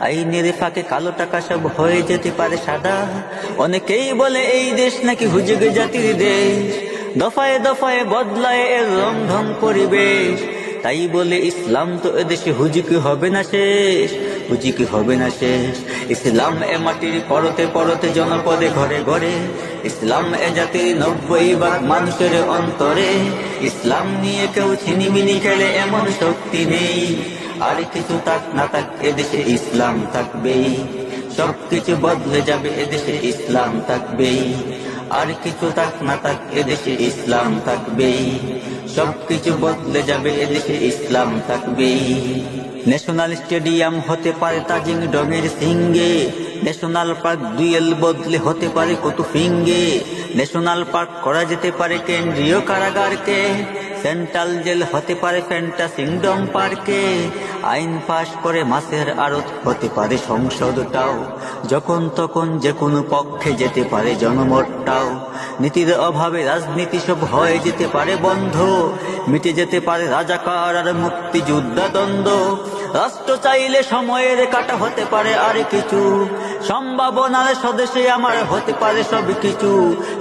আইনের ফাঁকে কালো টাকা সব হয়ে যেতে পারে সাদা। অনেকেই বলে এই দেশ নাকি হুজুগে জাতির দেশ। দফায় দফায় বদলায় এর রংধং পরিবেশ। তাই বলে ইসলাম তো এদেশে হুজুকি হবে না শেষ হুজুকি হবে না শেষ। ইসলাম এ মাটির পরতে পরতে জনপদে ঘরে ঘরে। ইসলাম এ জাতির নব্বই ভাগ মানুষের অন্তরে। ইসলাম নিয়ে কেউ ছিনিমিনি খেলে এমন শক্তি নেই। আর কিছু তাক না তাক এদেশে ইসলাম থাকবেই। সবকিছু বদলে যাবে, এদেশে ইসলাম থাকবেই। আর কিছু তাক না তাক এদেশে ইসলাম থাকবেই। সবকিছু বদলে যাবে, এদেশে ইসলাম থাকবেই। ন্যাশনাল স্টেডিয়াম হতে পারে তাজিং ডগের সিঙ্গে ন্যাশনাল পার্ক দুয়েল বদলে হতে পারে কত ফিঙ্গে ন্যাশনাল পার্ক করা যেতে পারে কেন্দ্রীয় কারাগারকে। সেন্ট্রাল জেল হতে পারে ফ্যান্টাসিংডম পার্কে আইন পাশ করে মাসের আড়ত হতে পারে সংসদটাও। যখন তখন যে কোনো পক্ষে যেতে পারে জনমতটাও। নীতির অভাবে রাজনীতি সব হয়ে যেতে পারে বন্ধ। মিটে যেতে পারে রাজাকার আর মুক্তিযোদ্ধা দ্বন্দ্ব। রাষ্ট্র চাইলে সময়ের কাটা হতে পারে আর কিছু। সম্ভাবনার স্বদেশে আমার হতে পারে সব কিছু।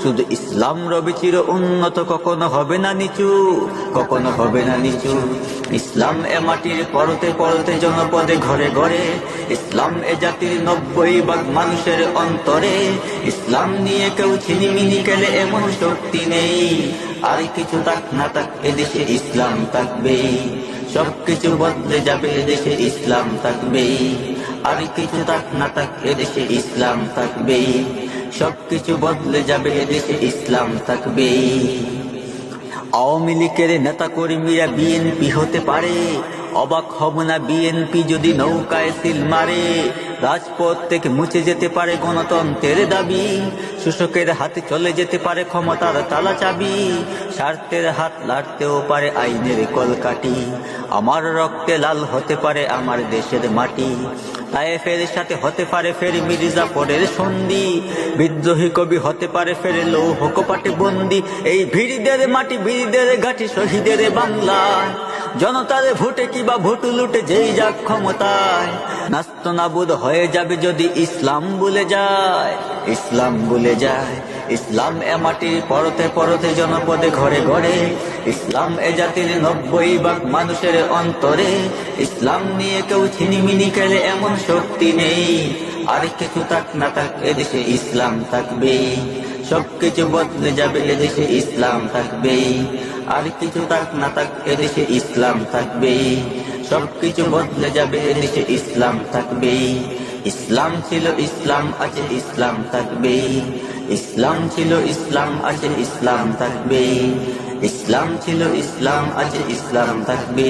শুধু ইসলাম রবি চির উন্নত, কখনো হবে না নিচু, কখনো হবে না নিচু। ইসলাম এ মাটির পরতে পরতে জনপদে ঘরে ঘরে, ইসলাম এ জাতির নব্বই ভাগ মানুষের অন্তরে। ইসলাম নিয়ে কেউ ছিনিমিনি গেলে এমন শক্তি নেই, আর কিছু তাক না তাক এদেশে ইসলাম থাকবে সবকিছু বদলে যাবে, দেশে ইসলাম থাকবেই। আর কিছু তাক না তাক এদেশে ইসলাম থাকবে সবকিছু বদলে যাবে এদেশে ইসলাম থাকবেই। আওয়ামী লীগের নেতা কর্মীরা বিএনপি হতে পারে অবাক হব না বিএনপি যদি নৌকায় সিল মারে। রাজপথ থেকে মুছে যেতে পারে গণতন্ত্রের দাবি। শোষকের হাতে চলে যেতে পারে ক্ষমতার তালা চাবি। স্বার্থের হাত লাড়তেও পারে আইনের কলকাটি আমার রক্তে লাল হতে পারে আমার দেশের মাটি। তায়েফের সাথে হতে পারে ফের মির্জাফরের সন্ধি। বিদ্রোহী কবি হতে পারে ফের লৌহ কপাটে বন্দি। এই ভিড়দের মাটি, ভিড়দের ঘাটি শহীদের বাংলায় জনতার ভোটে কিবা ভোট লুটে যেই যাক ক্ষমতায়। নাস্ত নাবুদ হয়ে যাবে যদি ইসলাম বলে যায়। ইসলাম বলে যায়, ইসলাম এ মাটির পরতে পরতে জনপদে ঘরে ঘরে। ইসলাম এ জাতির নব্বই ভাগ মানুষের অন্তরে। ইসলাম নিয়ে কেউ ছিনিমিনি খেলে এমন শক্তি নেই। আর কিছু তাক না তাক এদেশে ইসলাম থাকবে সবকিছু বদলে যাবে এদেশে ইসলাম থাকবে আর কিছু তাক না তাক এদেশে ইসলাম থাকবে সবকিছু বদলে যাবে এদেশে ইসলাম থাকবে ইসলাম ছিল ইসলাম, আছে ইসলাম থাকবে ইসলাম ছিল ইসলাম, আছে ইসলাম থাকবে ইসলাম ছিল ইসলাম, আছে ইসলাম থাকবে